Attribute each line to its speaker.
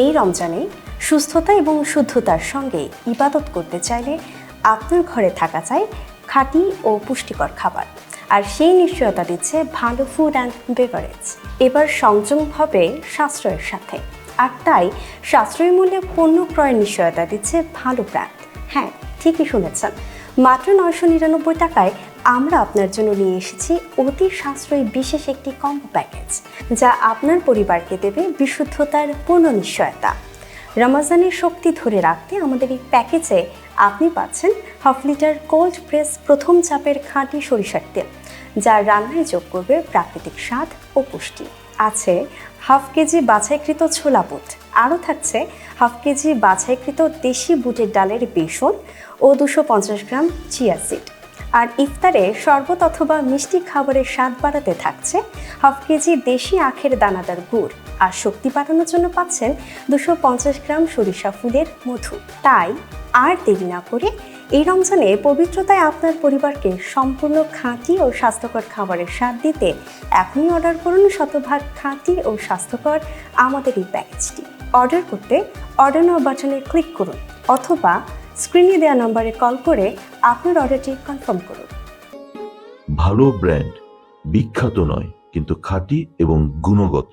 Speaker 1: এই রমজানে সুস্থতা এবং শুদ্ধতার সঙ্গে ইবাদত করতে চাইলে আপনার ঘরে থাকা চাই খাঁটি ও পুষ্টিকর খাবার। আর সেই নিশ্চয়তা দিচ্ছে ভালো ফুড অ্যান্ড বেভারেজ এবার সংযম হবে সাশ্রয়ের সাথে। আর তাই সাশ্রয়ী মূল্যে পণ্য ক্রয়ের নিশ্চয়তা দিচ্ছে ভালো ব্র্যান্ড হ্যাঁ ঠিকই শুনেছেন। মাত্র নয়শো নিরানব্বই টাকায় আমরা আপনার জন্য নিয়ে এসেছি অতি সাশ্রয়ী বিশেষ একটি কম্বো প্যাকেজ যা আপনার পরিবারকে দেবে বিশুদ্ধতার পূর্ণ নিশ্চয়তা। রমাজানের শক্তি ধরে রাখতে আমাদের এই প্যাকেজে আপনি পাচ্ছেন হাফ লিটার কোল্ড প্রেস প্রথম চাপের খাঁটি সরিষার তেল, যা রান্নায় যোগ করবে প্রাকৃতিক স্বাদ ও পুষ্টি। আছে হাফ কেজি বাছাইকৃত ছোলা বুট, আরও থাকছে হাফ কেজি বাছাইকৃত দেশি বুটের ডালের বেসন ও দুশো পঞ্চাশ গ্রাম চিয়া সিড। আর ইফতারে শরবত অথবা মিষ্টি খাবারের স্বাদ বাড়াতে থাকছে হাফ কেজি দেশি আখের দানাদার গুড়। আর শক্তি বাড়ানোর জন্য পাচ্ছেন দুশো পঞ্চাশ গ্রাম সরিষা ফুলের মধু। তাই আর দেরি না করে এই রমজানে পবিত্রতায় আপনার পরিবারকে সম্পূর্ণ খাঁটি ও স্বাস্থ্যকর খাবারের স্বাদ দিতে এখনই অর্ডার করুন শতভাগ খাঁটি ও স্বাস্থ্যকর আমাদের এই প্যাকেজটি। অর্ডার করতে অর্ডার নাও বাটনে ক্লিক করুন। অথবা স্ক্রিনে দেওয়া নম্বরে কল করে আপনার অর্ডারটি কনফার্ম করুন।
Speaker 2: ভালো ব্র্যান্ড, বিখ্যাত নয়, কিন্তু খাঁটি এবং গুণগত।